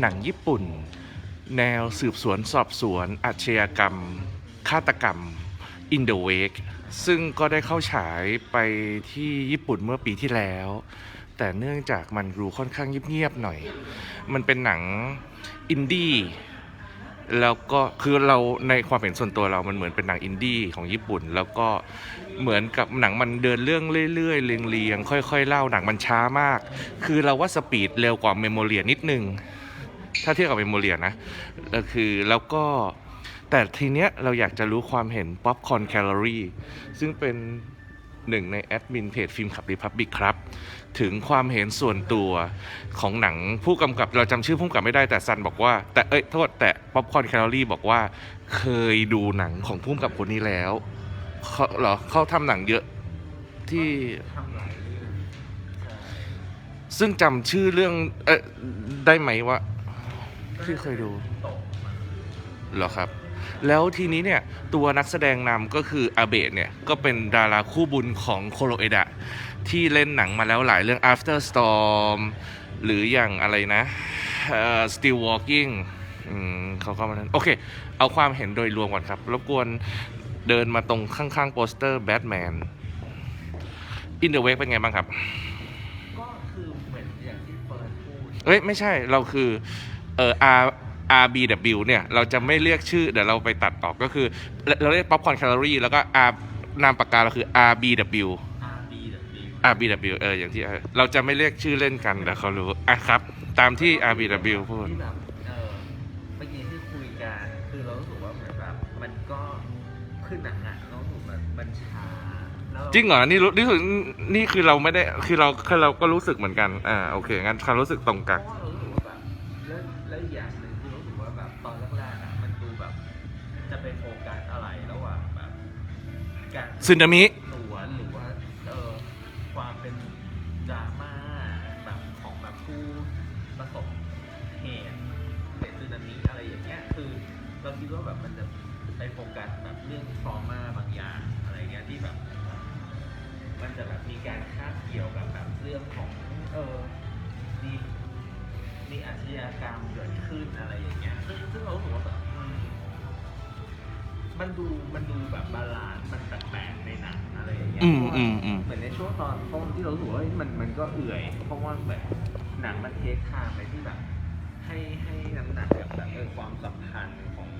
หนังญี่ปุ่น แนวสืบสวนสอบสวน อาชญากรรม ฆาตกรรม In the Wake ซึ่งก็ได้เข้าฉายไปที่ญี่ปุ่นเมื่อปีที่แล้ว แต่เนื่องจากมันรูค่อนข้างเงียบๆหน่อย มันเป็นหนังอินดี้ แล้วก็คือเราในความเห็นส่วนตัวเรามันเหมือนเป็นหนังอินดี้ของญี่ปุ่น แล้วก็เหมือนกับหนังมันเดินเรื่องเรื่อยๆเรียงๆค่อยๆเล่าหนังมันช้ามาก คือเราว่าสปีดเร็วกว่าเมโมเรียนิดนึง ถ้าเทียบกับเมโมเรียนะเออคือแล้วก็แต่ทีเนี้ยเราอยากจะรู้ความเห็นป๊อปคอนแคลอรี่ซึ่งเป็น หนึ่งในแอดมินเพจฟิล์มขับรีพับบิกครับ ถึงความเห็นส่วนตัวของหนังผู้กำกับเราจำชื่อผู้กำกับไม่ได้แต่ซันบอกว่า แต่เอ้ยโทษแต่ป๊อปคอนแคลอรี่บอกว่า เคยดูหนังของผู้กำกับคนนี้แล้วเขาเหรอเขาทำหนังเยอะที่ซึ่งจำชื่อเรื่องเออได้ไหมว่าที่เคยดูเหรอครับ แล้วทีนี้เนี่ยตัวนักแสดงนำก็คืออาเบะเนี่ยก็เป็นดาราคู่บุญของโคโรเอดะที่เล่นหนังมาแล้วหลายเรื่อง After Storm หรืออย่างอะไรนะเอ่อ Still Walking อืมเขาก็มานั้นโอเค เอาความเห็นโดยรวมก่อนครับ รบกวนเดินมาตรงข้างๆโปสเตอร์แบทแมน In the Wake เป็นไงบ้างครับ ก็คือเหมือนอย่างที่เฟิร์นพูดเอ้ย ไม่ใช่เราคือ เอ่อ R RBW เนี่ยเราจะไม่เรียกชื่อเดี๋ยวเราไปตัดออกก็คือ เราเราเรียก Popcorn Calorie แล้วก็ R นามปากกาเราคือ RBW RB แบบ RBW เอออย่างที่เออเราจะไม่เรียกชื่อเล่นกันแต่เขารู้อะครับ ตามที่ RBW พูดที่แบบเออเมื่อกี้ที่คุยกันคือเรารู้สึกว่าเหมือนแบบมันก็ขึ้นหนังอะเรารู้สึกมันมันช้าแล้วาจริงเหรอ นี่รู้นี่คือนี่คือเราไม่ได้ คือเราคือเราก็รู้สึกเหมือนกัน อ่า โอเค งั้นความรู้สึกตรงเพกัน การซึนามิสวนหรือว่าเออความเป็นดราม่าแบบของแบบผู้ประสบเหตุเป็นสึนามิอะไรอย่างเงี้ยคือ เราคิดว่าแบบมันจะไปโฟกัสแบบเรื่องทรมาบางอย่างอะไรเงี้ยที่แบบ มันจะแบบมีการคาดเกี่ยวกับแบบเรื่องของเออมีมีอาชญากรรมเกิดขึ้นอะไรอย่างเงี้ยซึ่งซึ่งเรารู้สึกว่าแบบอืม มันดูมันดูแบบบาลานซ์มันแปลกๆในหนังอะไรอย่างเงี้ยอืมเพราะว่าอืมอืม เหมือนในช่วงตอนต้นที่เรารู้สึกว่าเฮ้ยมันมันก็เอื่อย เพราะว่าแบบหนังมันเทคไทม์ไปที่แบบให้ให้น้ำหนักกับแบบเออความสัมพันธ์ของ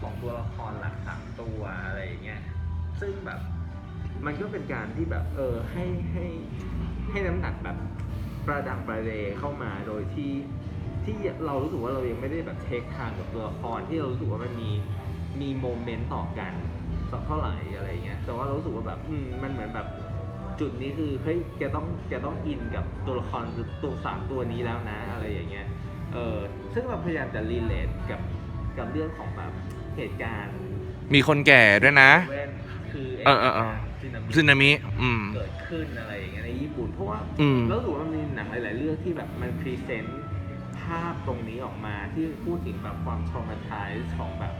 ของตัวละครหลักสามตัวอะไรอย่างเงี้ยซึ่งแบบมันก็เป็นการที่แบบเออให้ให้ให้น้ำหนักแบบประดังประเดเข้ามาโดยที่ที่เรารู้สึกว่าเรายังไม่ได้แบบเทคทางกับตัวละครที่เรารู้สึกว่ามันมีมี โมเมนต์ต่อกันสักเท่าไหร่อะไรเงี้ยแต่ว่าเรารู้สึกว่าแบบอืมมันเหมือนแบบจุดนี้คือเฮ้ยแกต้องแกต้องอินกับตัวละครตัวสามตัวนี้แล้วนะอะไรอย่างเงี้ยเออซึ่งเราพยายามจะรีเลทกับกับเรื่องของแบบเหตุการณ์มีคนแก่ด้วยนะ เว้นคือเออเออเออสึนามิซึนามิ อืม เกิดขึ้นอะไรอย่างเงี้ยในญี่ปุ่นเพราะว่าอืม แล้วรู้สึกว่ามันมีหนังหลาย ๆ เรื่องที่แบบมันพรีเซนต์ภาพตรงนี้ออกมาที่พูดถึงแบบความทรมาไทส์ของแบบ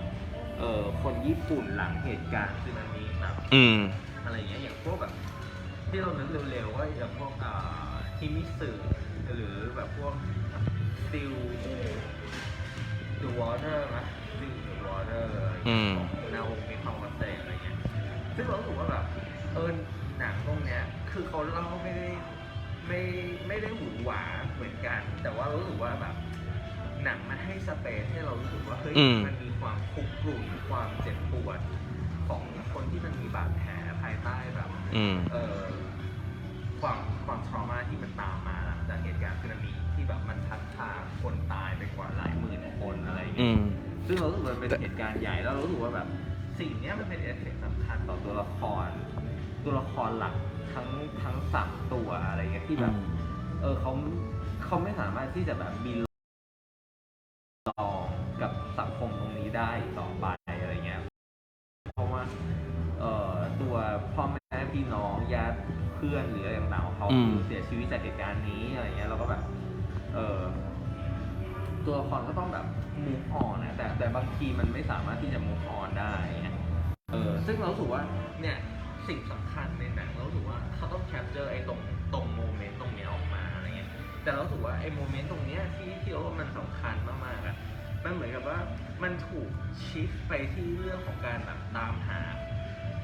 เอ่อคนญี่ปุ่นหลังเหตุการณ์สึนามิแบบอืม อะไรอย่างเงี้ยอย่างพวกแบบที่เรานึกเร็วๆว่าอย่างพวกอ่าฮิมิสึหรือแบบพวก Still the Water นะ Still the Water อืมของนาโอมิคาวาเตะอะไรเงี้ยซึ่งเรารู้สึกว่าแบบเออหนังตรงเนี้ย คือเขาเล่าไม่ได้ไม่ไม่ได้หวือหวาเหมือนกัน แต่ว่าเรารู้สึกว่าแบบ หนังมันให้สเปซให้เรารู้สึกว่าเฮ้ยอืม มันมี ความคุกรุ่นความเจ็บปวดของคนที่มันมีบาดแผลภายใต้แบบอืม เออความความทรมาที่มันตามมาหลังจากเหตุการณ์สึนามิที่แบบมันพัดพาคนตายไปกว่าหลายหมื่นคนอะไรอย่างอืเงี้ยม ซึ่งเรารู้สึกว่ามันเป็นแต่เหตุการณ์ใหญ่แล้วเรารู้สึกว่าแบบสิ่งเนี้ยมันเป็นเอฟเฟกต์สำคัญต่อตัวละคร ตัวละครหลักทั้งทั้งสามตัวอะไรเงี้ยที่แบบ เออเขาเขาไม่สามารถที่จะแบบมีลอง กับสังคมตรงนี้ได้อีกต่อไปอะไรเงี้ย เพราะว่าเอ่อตัวพ่อแม่พี่น้องญาติเพื่อนหรืออะไรต่างๆของเขาอืมคือเสียชีวิตจากเหตุการณ์นี้อะไรเงี้ยเราก็แบบ เออตัวละครก็ต้องแบบมูฟออนนะแต่แต่บางทีมันไม่สามารถที่จะมูฟออนได้ไงเออซึ่งเรารู้สึกว่าเนี่ยสิ่งสำคัญในหนังเรารู้สึกว่าเขาต้องแคปเจอร์ไอ้ตรงตรงโมเมนต์ตรงเนี้ยออกมาอะไรเงี้ยแต่เรารู้สึกว่าไอ้โมเมนต์ตรงเนี้ยที่ที่เราว่ามันสำคัญมากๆอะ มันเหมือนกับว่ามันถูกชิฟไปที่เรื่องของการแบบตามหา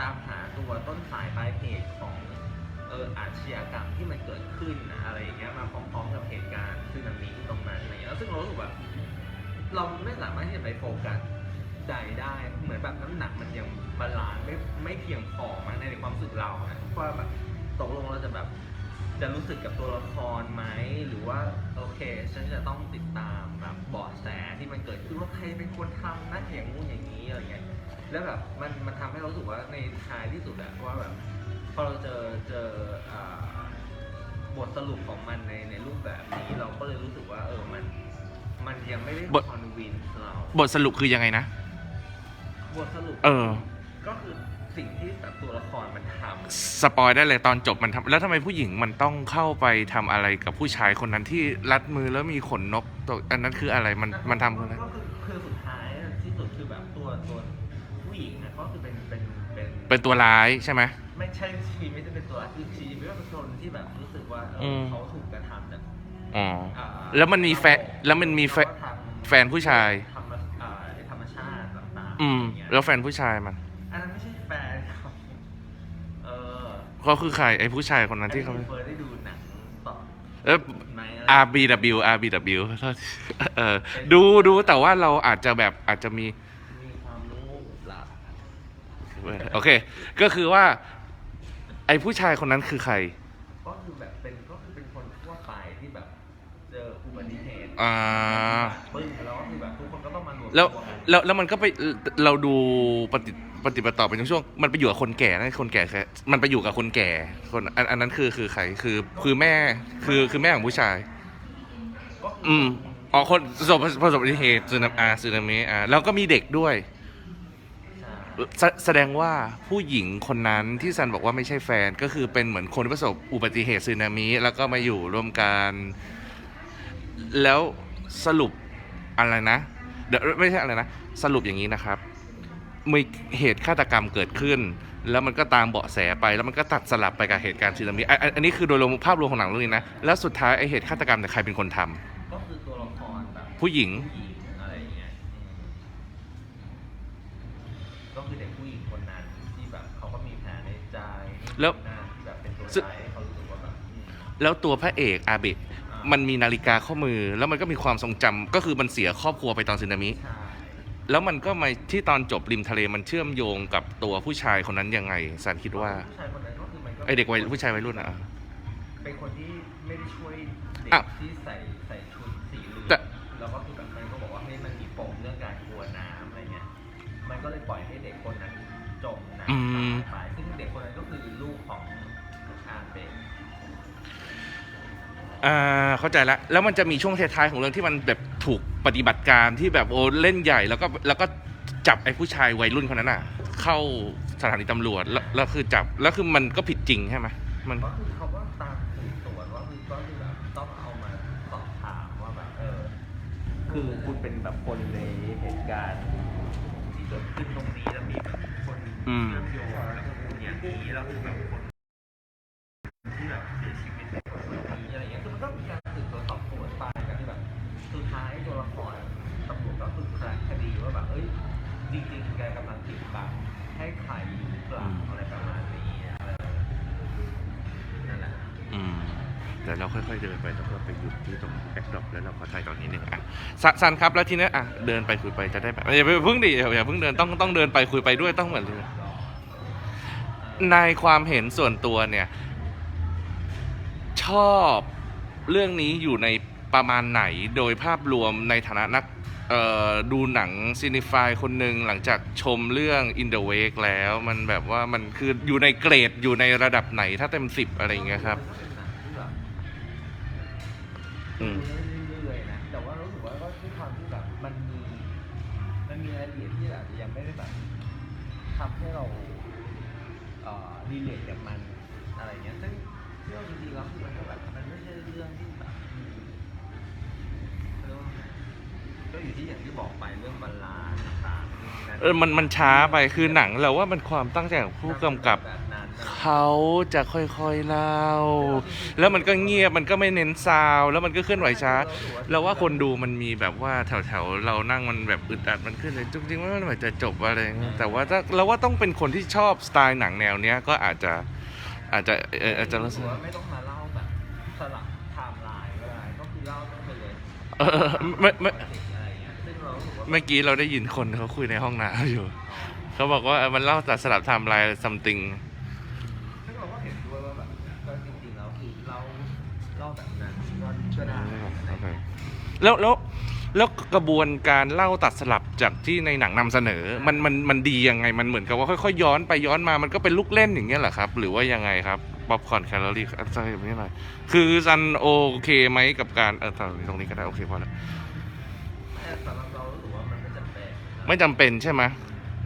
ตามหาตัวต้นสายปลายเหตุของเอออาชญากรรมที่มันเกิดขึ้นนะอะไรอย่างเงี้ยมาพร้อมๆกับเหตุการณ์ซึนามิตรงนั้นอะไรอย่างเงี้ยแล้วซึ่งเรารู้สึกว่าเราไม่สามารถที่จะไปโฟกัสใดได้เหมือนแบบน้ำหนักมันยังบาลานซ์ไม่ไม่เพียงพอมั้งในความรู้สึกเรานะว่าแบบตกลงเราจะแบบจะรู้สึกกับตัวละครไหมหรือว่าโอเค ฉันจะต้องติดตามแบบบาะแส เกิดขึ้นว่าใครเป็นคนทำนะอย่างงู้นอย่างนี้อะไรเงี้ยแล้วแบบมันมันทำให้เรารู้สึกว่าในท้ายที่สุดอะว่าแบบพอเราเจอเจออ่าบทสรุปของมันในในรูปแบบนี้เราก็เลยรู้สึกว่าเออมันมันยังไม่ได้บท คอนวินเราบทสรุปคือยังไงนะ บทสรุป เออ ก็คือ สิ่งที่แบบตัวละครมันทสปอยได้เลยตอนจบมันทำแล้วทำไมผู้หญิงมันต้องเข้าไปทำอะไรกับผู้ชายคนนั้นที่รัดมือแล้วมีขนนกตัวอันนั้นคืออะไรมันำมันทำคืออะไรก็คือคือสุดท้ายที่สุดคือแบบตัวตัวผู้หญิงนะก็คือเป็นเป็นเป็น เป็นตัวร้ายใช่ไหม ไม่ใช่ชีไม่ได้เป็นตัวคือชีไม่ว่าเป็นคนที่แบบรู้สึกว่าเอออม เขาถูกกระทำจากอ๋อ อ่าแล้วมันมีแฟนแล้วมันมีแฟนล้วก็ทำแฟนผู้ชาย ธรรมอ่าธรรมชาติต่างๆอืมะไรเงี้ยแล้วแฟนผู้ชายมัน อันนั้นไม่ใช่แฟนครับเอ อก็คือใครไอ้ผู้ชายคนนั้นที่เขาอัเฟิร์นได้ดูหนังต่อเออ ไหมอะไร RBW RBW โทษทีเออดูดูแต่ว่าเราอาจจะแบบอาจจะมี มีความรู้หลักโอเค ก็คือว่า ไอ้ผู้ชายคนนั้นคือใคร ก็คือแบบเป็นก็คือเป็นคนทั่วไปที่แบบ เจออุบัติเหตุอ่า ปึ้งแล้วก็ คือแบบทุกคนก็ต้องมารวมแล้วตัวกัน แล้วแล้วมันก็ไปเราดูปฏิปฏิบัติต่อเป็นช่วงๆมันไปอยู่กับคนแก่นะคนแก่แค่มันไปอยู่กับคนแก่คนอันอันนั้นคือคือใครคือคือแม่คือคือแม่ของผู้ชาย ก็คือืมอ๋อคนประสบประสบอุบัติเหตุสึนามิอ่าสึนามิอ่าแล้วก็มีเด็กด้วยใช่แสแสดงว่าผู้หญิงคนนั้นที่ซันบอกว่าไม่ใช่แฟนก็คือเป็นเหมือนคนที่ประสบอุบัติเหตุสึนามิแล้วก็มาอยู่ร่วมกัน แล้วสรุป อะไรนะเดี๋ยวไม่ใช่อะไรนะ สรุปอย่างนี้นะครับมีเหตุฆาตกรรมเกิดขึ้น แล้วมันก็ตามเบาะแสไปแล้วมันก็ตัดสลับไปกับเหตุการณ์สึนามิอะอันอันนี้คือโดยรวมภาพรวมของหนังเรื่องนี้นะแล้วสุดท้ายไอเหตุฆาตกรรมเนี่ยใครเป็นคนทำก็คือตัวละครแบบผู้หญิงผู้หญิงอะไรอย่างเงี้ยอืมก็คือเด็กผู้หญิงคนนั้นที่แบบเขาก็มีแผลในใจแล้วหน้าที่แบบเป็นตัวซึ่งร้ายให้เขารู้สึกว่าแบบอืมแล้วตัวพระเอกอาเบะอ่า มันมีนาฬิกาข้อมือ แล้วมันก็มีความทรงจำก็คือมันเสียครอบครัวไปตอนสึนามิใช่แล้วมันก็มาที่ตอนจบริมทะเลมันเชื่อมโยงกับตัวผู้ชายคนนั้นยังไงสันคิดว่าผู้ชายคนนั้นก็คือมันก็ไอเด็กวัยผู้ชายวัยรุ่นอะเป็นคนที่ไม่ได้ช่วยเด็กอ้าวที่ใส่ใส่ชุดสีเหลืองแต่ แล้วก็คือแบบมันก็บอกว่าเฮ้ยมันมีปมเรื่องการกลัวน้ำอะไรเงี้ย มันก็เลยปล่อยให้เด็กคนนั้นจมน้ำอืมตายไปซึ่งเด็กคนนั้นก็คือลูกของอาเบะ อ่าเข้าใจแล้วแล้วมันจะมีช่วงท้ายๆของเรื่องที่มันแบบถูกปฏิบัติการที่แบบโอ้เล่นใหญ่แล้วก็แล้วก็จับไอ้ผู้ชายวัยรุ่นคนนั้นอะ เข้าสถานีตำรวจแล้วแล้วคือจับแล้วคือมันก็ผิดจริงใช่ไหมมัน ก็คือเขาก็ตามสืบสวนว่าคือก็คือแบบต้องเอามาสอบถามว่าแบบเออ คือคุณเป็นแบบคนในเหตุการณ์ที่เกิดขึ้นตรงนี้แล้วมีแบบคนอืม เชื่อมโยงแล้วก็คนอย่างนี้แล้วคือแบบคน เปล่าอะไรประมาณนี้นั่นแหละอืมแต่เราค่อยๆเดินไปแล้วก็ไปหยุดที่ตรงแอคดรอปแล้วเราก็ถ่ายตอนนี้หนึ่งอะสสันครับแล้วทีนี้อะเดินไปคุยไปจะได้แบบอย่าเพิ่งดิอย่าเพิ่งเดินต้องต้องเดินไปคุยไปด้วยต้องเหมือนในความเห็นส่วนตัวเนี่ย ชอบเรื่องนี้อยู่ในประมาณไหนโดยภาพรวมในฐานะนัก ดูหนังซีนิฟายคนหนึ่งหลังจากชมเรื่อง In the Wake แล้วมันแบบว่ามันคืออยู่ในเกรดอยู่ในระดับไหนถ้าเต็มสิบอะไรอย่างเงี้ยครับ อืมเรื่อยๆนะแต่ว่ารู้สึกว่าก็ด้วยความที่แบบมันมีมันมีรายละเอียดที่อาจจะยังไม่ได้แบบทำให้เราเอ่อรีเลทกับมันอะไรเงี้ยซึ่งเรื่องจริงๆแล้วคือมันก็แบบมันไม่ใช่เรื่องที่แบบอืมเขาเรียกว่าไงก็ อยู่ที่อย่างที่บอกไปเรื่องบาลานซ์ต่างๆเออมันมันช้าไปคือหนังเราว่ามันความตั้งใจของผู้กำกับ แบบนั้นนะขเขาจะค่อยๆเล่า แล้วมันก็เงียบมันก็ไม่เน้นซาวด์แล้วมันก็เคลื่อนไหวช้า เราว่าคนดูมันมีแบบว่าแถวๆเรานั่งมันแบบอึดอัดมันขึ้นเลยจริงๆว่ามันเหมือนจะจบอะไรอย่างเงี้ยแต่ว่าถ้าเราว่าต้องเป็นคนที่ชอบสไตล์หนังแนวเนี้ยก็อาจจะอาจจะเอ่ออาจจะรู้สึกว่าไม่ต้องมาเล่าแบบสลับไทม์ไลน์ก็ได้ก็คือเล่าตั้งไปเลย เออไม่ไม่ เรารู้สึกว่าเมื่อกี้เราได้ยินคนเขาคุยในห้องน้ำอยู่ เขาบอกว่าเออมันเล่าแต่สลับไทม์ไลน์ something ซึ่งเราก็เห็นด้วยว่าแบบก็จริงๆแล้วคือเล่าเล่าแบบนั้นก็ก็ได้โอเคแล้วแล้วแล้วกระบวนการเล่าตัดสลับจากที่ในหนังนำเสนอ มันมันมันดียังไงมันเหมือนกับว่าค่อยๆย้อนไปย้อนมามันก็เป็นลูกเล่นอย่างเงี้ยเหรอครับ หรือว่ายังไงครับป๊อปคอร์นแคลอรี่อะไรแบบนี้หน่อยคือซันโอเคไหมกับการเออตรงนี้ก็ได้โอเคพอแล้ว แต่สำหรับ ไม่จำเป็นใช่ไหม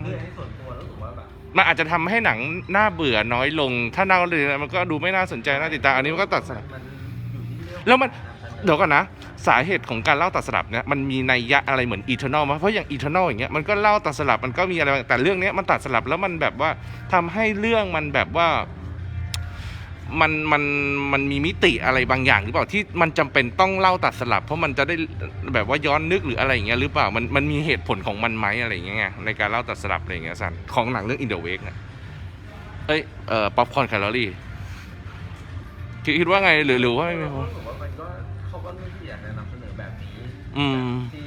คือในส่วนตัวรู้สึกว่าแบบมันอาจจะทำให้หนังน่าเบื่อน้อยลง ถ้าน่าเลยมันก็ดูไม่น่าสนใจน่าติดตามอันนี้มันก็ตัดสลับ มันอยู่ที่เรื่องแล้วมันการนำเสนอเดี๋ยวก่อนนะ สาเหตุของการเล่าตัดสลับเนี่ยมันมีนัยยะอะไรเหมือนอีเทอร์นอลมั้ยเพราะอย่างอีเทอร์นอลอย่างเงี้ยมันก็เล่าตัดสลับมันก็มีอะไรบางแต่เรื่องเนี้ยมันตัดสลับแล้วมันแบบว่าทำให้เรื่องมันแบบว่า มันมันมันมีมิติอะไรบางอย่างหรือเปล่าที่มันจำเป็นต้องเล่าตัดสลับ เพราะมันจะได้แบบว่าย้อนนึกหรืออะไรอย่างเงี้ยหรือเปล่ามันมันมีเหตุผลของมันไหมอะไรอย่างเงี้ยไงในการเล่าตัดสลับอะไรอย่างเงี้ยสันของหนังเรื่อง In the Wake เนี่ยเอ้ยเอ่อป๊อปคอร์นแคลอรี่คิดว่าไงหรือหรือว่าไม่มีเรารู้สึกว่ามันก็เขาก็เลือกที่อยากจะนำเสนอแบบนี้อืมที่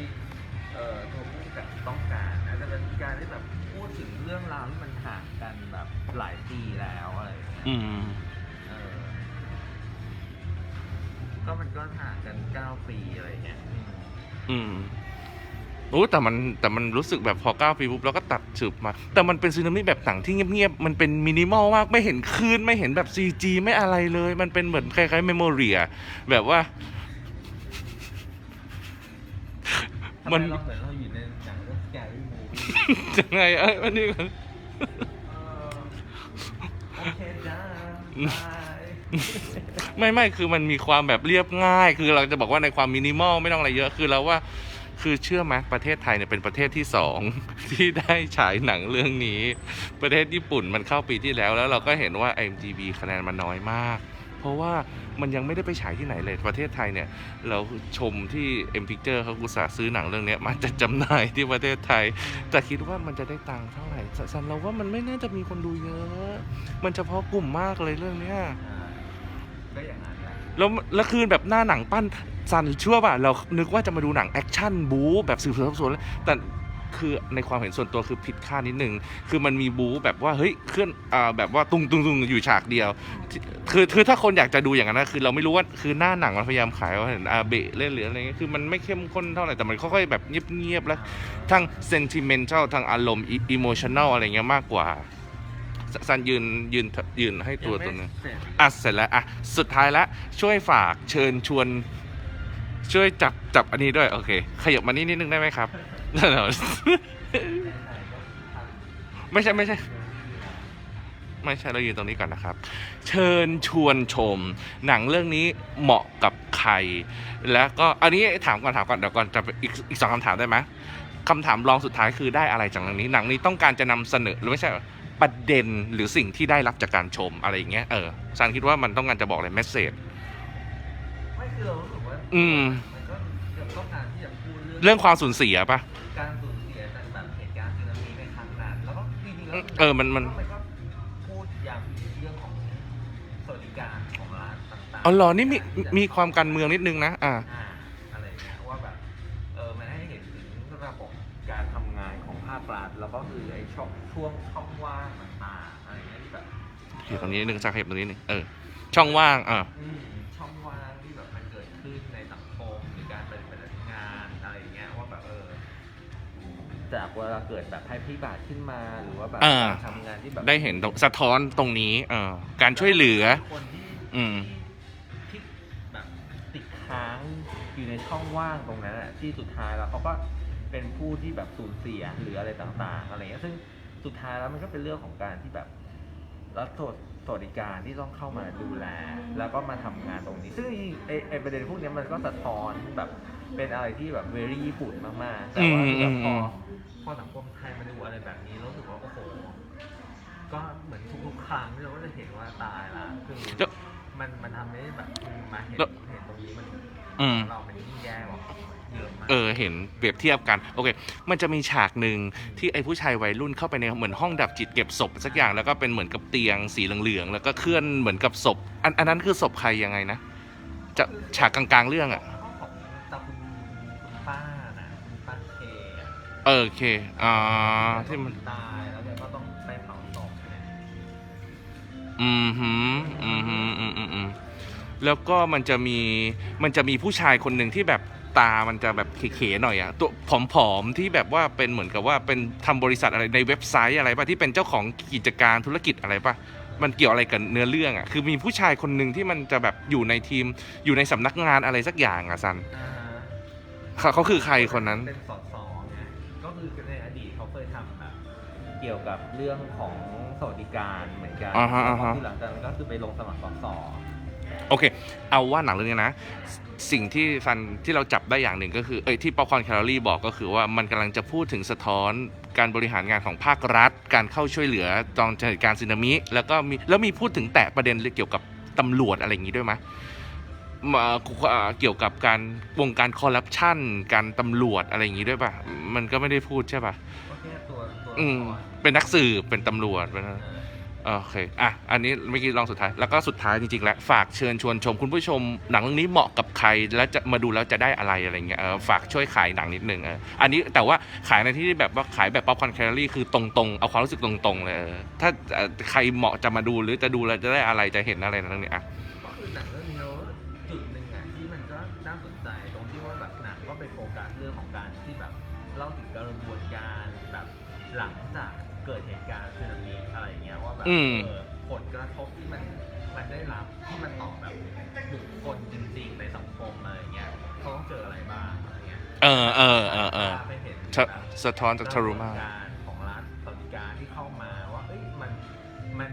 เอ่อตัวผู้กำกับต้องการอาจจะเป็นการที่แบบพูดถึงเรื่องราวที่มันห่างกันแบบหลายปีแล้วอะไรอย่างเงี้ย ห่างกันเก้าปีอะไรอย่างเงี้ยอืมอืมโอ้แต่มันแต่มันรู้สึกแบบพอเก้าปีปุ๊บเราก็ตัดสืบมา แต่มันเป็นซีนามิแบบหนังที่เงียบๆ มันเป็นมินิมอลมากไม่เห็นคลื่นไม่เห็นแบบซีจีไม่อะไรเลย มันเป็นเหมือนคล้ายๆเมมโมเรียแบบว่า ทำมัไมนเราเหมือนเราอยู่ในหนังเรื่อง scary movie ยังไงเอ้ยอันนี้ก่อน เออโอเคจ้าบาย ไม่ไม่คือมันมีความแบบเรียบง่าย คือเราจะบอกว่าในความมินิมอลไม่ต้องอะไรเยอะคือเราว่าคือเชื่อไหมประเทศไทยเนี่ยเป็นประเทศที่สองที่ได้ฉายหนังเรื่องนี้ ประเทศญี่ปุ่นมันเข้าปีที่แล้ว แล้วเราก็เห็นว่า IMDb คะแนนมันน้อยมาก เพราะว่ามันยังไม่ได้ไปฉายที่ไหนเลยประเทศไทยเนี่ย เราชมที่ M Picture เขากุตส่าห์ซื้อหนังเรื่องเนี้ยมาจะจำหน่ายที่ประเทศไทย แต่คิดว่ามันจะได้ตังค์เท่าไหร่สันเราว่ามันไม่น่าจะมีคนดูเยอะ มันเฉพาะกลุ่มมากเลยเรื่องเนี้ย อ่าก็อย่างนั้นแหละแล้วแล้วคือแบบหน้าหนังปั้นซันเชื่อป่ะเรานึกว่าจะมาดูหนังแอคชั่นบู๊แบบสืบสวนสอบสวนแต่คือในความเห็นส่วนตัวคือผิดคาดนิดนึง คือมันมีบู๊แบบว่าเฮ้ยเคลื่อนอ่าแบบว่าตุงตุงตุงอยู่ฉากเดียว คือคือถ้าคนอยากจะดูอย่างนั้นนะคือเราไม่รู้ว่าคือหน้าหนังมันพยายามขายว่าเห็นอาเบะเล่นหรืออะไรเงี้ยคือมันไม่เข้มข้นเท่าไหร่แต่มันค่อยๆแบบเงียบๆแล้วทั้ง sentimental ทั้งอารมณ์ emotional อะไรเงี้ยมากกว่า ซันยืนยืนยืนให้ตัวตัวหนึงยังไม่เสร็จอะเสร็จแล้วอะสุดท้ายแล้วช่วยฝากเชิญชวน ช่วยจับจับอันนี้ด้วย โอเค ขยับมานี่นิดนึงได้ไหมครับไหนๆก็ทำไม่ใช่ไม่ใช่ไม่ใช่เรายืนตรงนี้ก่อนนะครับ เชิญชวนชม หนังเรื่องนี้เหมาะกับใคร แล้วก็อันนี้ถามก่อนถามก่อนเดี๋ยวก่อนจะไปอีกอีกสองคำถามได้ไหมคำถามรองสุดท้ายคือได้อะไรจากหนังนี้ หนังนี้ต้องการจะนำเสนอหรือไม่ใช่ ประเด็นหรือสิ่งที่ได้รับจากการชมอะไรอย่างเงี้ยเออซันคิดว่ามันต้องการจะบอกอะไรเมสเซจไม่คือเรารู้สึกว่าอืมมันก็ยังต้องการที่จะพูดเรื่องเรื่องความสูญเสียปะการสูญเสียจากแบบเหตุการณ์สึนามิในครั้งนั้นแล้วก็จริงๆแล้วเออมันมัน มันก็พูดอย่างเรื่องของสวัสดิการของร้านต่างๆอ๋อเหรอนี่มีมีความการเมืองนิดนึงนะอ่า อ่า ก็คือไอ้ช่องช่วงช่องว่างต่างๆอะไรอย่างเงี้ยที่แบบโอเคตรงนี้นิดนึงสักเหตุตรงนี้นึงเออช่องว่างอ่าอืมช่องว่างที่แบบมันเกิดขึ้นในสังคมหรือการปฏิบัติงานอะไรอย่างเงี้ยว่าแบบเออจากเวลาเกิดแบบภัยพิบัติขึ้นมาหรือว่าแบบอ่าการทำงานที่แบบได้เห็นตรงสะท้อนตรงนี้เออการช่วยเหลือ คนที่อืม ที่แบบติดค้างอยู่ในช่องว่างตรงนั้นอะที่สุดท้ายแล้วเขาก็ เป็นผู้ที่แบบสูญเสียหรืออะไรต่าง ๆ อะไรเงี้ยซึ่งสุดท้ายแล้วมันก็เป็นเรื่องของการที่แบบรัฐสวัสดิการที่ต้องเข้ามาดูแล แล้วก็มาทำงานตรงนี้ ซึ่งไอไอประเด็นพวกเนี้ยมันก็สะท้อนแบบเป็นอะไรที่แบบเวรี่ญี่ปุ่นมากๆ แต่ว่าอืมแบบพออืมพอสังคมไทยมาดูอะไรแบบนี้แล้วรู้สึกว่าโอ้โหก็เหมือนทุกๆครั้งที่เราก็จะเห็นว่าตายละคือแล้วมันมันทำให้แบบมาเห็นแล้วเห็นตรงนี้มันอืมเรามันยิ่งแย่กว่าเย อะมากเออเห็นเปรียบเทียบกันโอเคมันจะมีฉากหนึ่งที่ไอ้ผู้ชายวัยรุ่นเข้าไปในเหมือนห้องดับจิตเก็บศพสักอย่างแล้วก็เป็นเหมือนกับเตียงสีเหลืองๆแล้วก็เคลื่อนเหมือนกับศพ อันอันนั้นคือศพใครยังไงนะจะฉากกลางๆเรื่องอะห้องของตาคุณคุณป้านะคุณป้าเคอะเออโอเคอ่าที่มัน ตายแล้วแกก็ต้องไปเผาศพเนี่ยอืมหืมอืมหืมอืมอืมอืมแล้วก็มันจะมีมันจะมีผู้ชายคนหนึ่งที่แบบ ตามันจะแบบเขๆหน่อยอะตัวผอมๆที่แบบว่าเป็นเหมือนกับว่าเป็นทำบริษัทอะไรในเว็บไซต์อะไรป่ะที่เป็นเจ้าของกิจการธุรกิจอะไรป่ะมันเกี่ยวอะไรกับเนื้อเรื่องอะคือมีผู้ชายคนหนึ่งที่มันจะแบบอยู่ในทีมอยู่ในสำนักงานอะไรสักอย่างอะซันอ่าเขาเขาคือใครคนนั้นเป็นสอสอไงก็คือในอดีตเขาเคยทำแบบเกี่ยวกับเรื่องของสวัสดิการเหมือนกันอ่าฮะอ่าฮะที่หลังจากนั้นก็คือไปลงสมัครสอสอโอเค เอาว่าหนังเรื่องนี้นะ สิ่งที่ฟันที่เราจับได้อย่างหนึ่งก็คือเอ้ยที่ป๊อปคอนแคลอรี่บอกก็คือว่ามันกำลังจะพูดถึงสะท้อนการบริหารงานของภาครัฐ การเข้าช่วยเหลือตอนเหตุการณ์สึนามิ แล้วก็มีแล้วมีพูดถึงแตะประเด็นเกี่ยวกับตำรวจอะไรอย่างนี้ด้วยไหมมาอ่าเกี่ยวกับการวงการคอร์รัปชันการตำรวจอะไรอย่างนี้ด้วยป่ะ มันก็ไม่ได้พูดใช่ป่ะก็แค่ตัวตัวอืมละครเป็นนักสืบเป็นตำรวจเป็นเออ โอเค อะ อันนี้เมื่อกี้ลองสุดท้าย แล้วก็สุดท้ายจริงๆ แล้ว ฝากเชิญชวนชมคุณผู้ชม หนังเรื่องนี้เหมาะกับใคร แล้วจะมาดูแล้วจะได้อะไรอะไรเงี้ย เออ ฝากช่วยขายหนังนิดนึงเออ อันนี้แต่ว่าขายในที่แบบว่าขายแบบป๊อปคอนแคลอรี่คือตรงๆ เอาความรู้สึกตรงๆเลย ถ้าใครเหมาะจะมาดูหรือจะดูแล้วจะได้อะไรจะเห็นอะไรในเรื่องนี้อะก็คือหนังเรื่องนี้จุดหนึ่งอะที่มันก็น่าสนใจตรงที่ว่าแบบหนังก็ไปโฟกัสเรื่องของการที่แบบเล่าถึงกระบวนการแบบหลังจากเกิดเหตุการณ์สึนามิ แบบอืมเออผลกระทบที่มันมันได้รับที่มันต่อแบบบุคคลจริงๆในสังคมอะไรอย่างเงี้ยเขาต้องเจออะไรบ้างอะไรเงี้ยเออเออเออเออไปเห็นสะแบบสะท้อนจากทารุมากระบวนการของรัฐสวัสดิการที่เข้ามาว่าเอ้ยมันมัน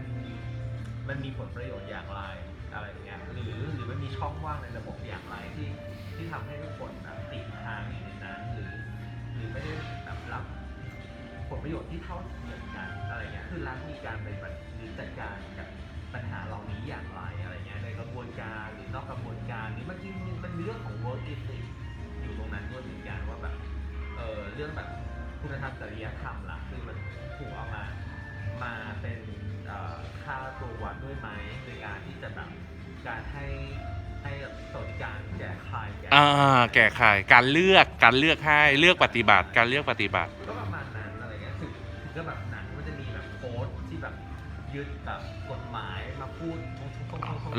มันมีผลประโยชน์อย่างไรอะไรอย่างเงี้ยหรือหรือมันมีช่องว่างในระบบอย่างไรที่ที่ทำให้ทุกคนแบบติดทางอยู่ในนั้นหรือ หรือไม่ได้แบบรับผลประโยชน์ที่เท่าเทียม คือรัฐมีการไปบัดหรือจัดการกับปัญหาเหล่านี้อย่างไรอะไรเงี้ยในกระบวนการหรือนอกกระบวนการหรือมันจริงมันมีเรื่องของ work ethic อยู่ตรงนั้นด้วยเหมือนกันว่าแบบเออเรื่องแบบคุณธรรมจริยธรรมล่ะคือมันถูกเอามามาเป็นค่าตัววัดด้วยไหมในการที่จะแบบการให้ให้สวัสดิการแก่ใครแก่อ่าแก่ใครการเลือกการเลือกให้เลือกปฏิบัติการเลือกปฏิบัติ ยึดแบบกฎหมายมาพูด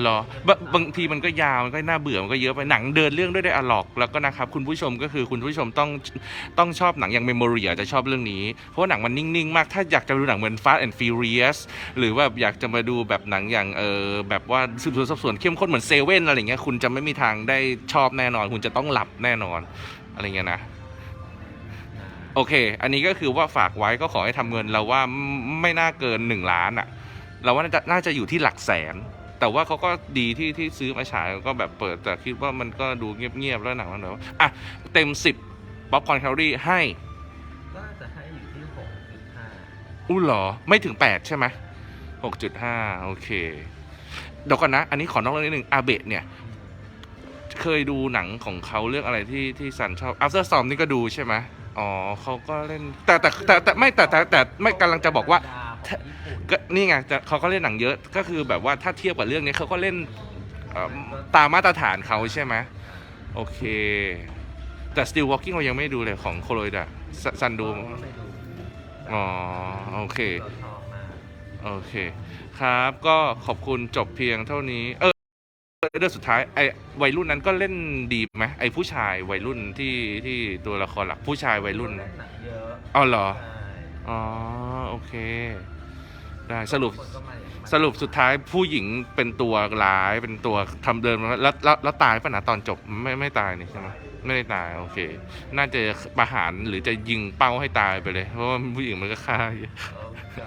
หรอบะบางทีมันก็ยาว มันก็น่าเบื่อ มันก็เยอะไป หนังเดินเรื่องด้วยได้อะล็อก แล้วก็นะครับ คุณผู้ชมก็คือคุณผู้ชมต้องต้องชอบหนังอย่าง Memory อาจจะชอบเรื่องนี้ เพราะว่าหนังมันนิ่ง ๆ มาก ถ้าอยากจะดูหนังเหมือน Fast and Furious หรือว่าอยากจะมาดูแบบหนังอย่างเออแบบว่าสืบสวนสอบสวนเข้มข้นเหมือนเซเว่นอะไรเงี้ย คุณจะไม่มีทางได้ชอบแน่นอน คุณจะต้องหลับแน่นอน อะไรเงี้ยนะ โอเค อันนี้ก็คือว่าฝากไว้ก็ขอให้ทำเงินเราว่าไม่น่าเกินหนึ่งล้านอะ เราว่าน่าจะน่าจะอยู่ที่หลักแสน แต่ว่าเขาก็ดีที่ที่ซื้อมาฉายก็แบบเปิดแต่คิดว่ามันก็ดูเงียบๆแล้วหนังมันแบบว่าอะเต็มสิบป๊อปคอนแคลอรี่ให้ก็จะให้อยู่ที่หกจุดห้าอู้หรอ ไม่ถึงแปดใช่ไหมหกจุดห้าโอเคเดี๋ยวก่อนนะ อันนี้ขอนอกเรื่องนิดนึงอาเบะเนี่ย เคยดูหนังของเขาเรื่องอะไรที่ที่สันชอบ After Storm นี่ก็ดูใช่ไหมอ๋อเขาก็เล่น แต่แต่แต่แต่ไม่แต่แต่แต่ไม่กำลังจะบอกว่าของญี่ปุ่น ก็นี่ไงแต่เขาก็เล่นหนังเยอะก็คือแบบว่าถ้าเทียบกับเรื่องนี้เขาก็เล่นเอ่อตามมาตรฐานเขาใช่ไหมโอเค แต่ Still Walking เรายังไม่ดูเลยของโคโลยดะซันดูก็ไปดูอ๋อโอเคเราชอบมากโอเคครับก็ขอบคุณจบเพียงเท่านี้ เออเรื่องสุดท้ายไอ้วัยรุ่นนั้นก็เล่นดีไหมไอ้ผู้ชายวัยรุ่นที่ที่ตัวละครหลักผู้ชายวัยรุ่นเล่นหนังเยอะอ๋อเหรอใช่อ๋อ โอเค ได้สรุปคนก็มาอย่างนั้นสรุปสุดท้ายผู้หญิงเป็นตัวร้ายเป็นตัวทำเดินมาแล้วแล้วแล้วตายป่ะนะตอนจบไม่ไม่ตายนี่ใช่ไหมไม่ได้ตายโอเค น่าจะประหารหรือจะยิงเป้าให้ตายไปเลย เพราะว่าผู้หญิงมันก็ฆ่าอยู่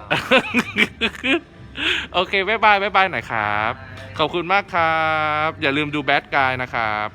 เออก็โอเค บ๊ายบาย บ๊ายบายหน่อยครับ ขอบคุณมากครับ อย่าลืมดูแบดกายนะครับ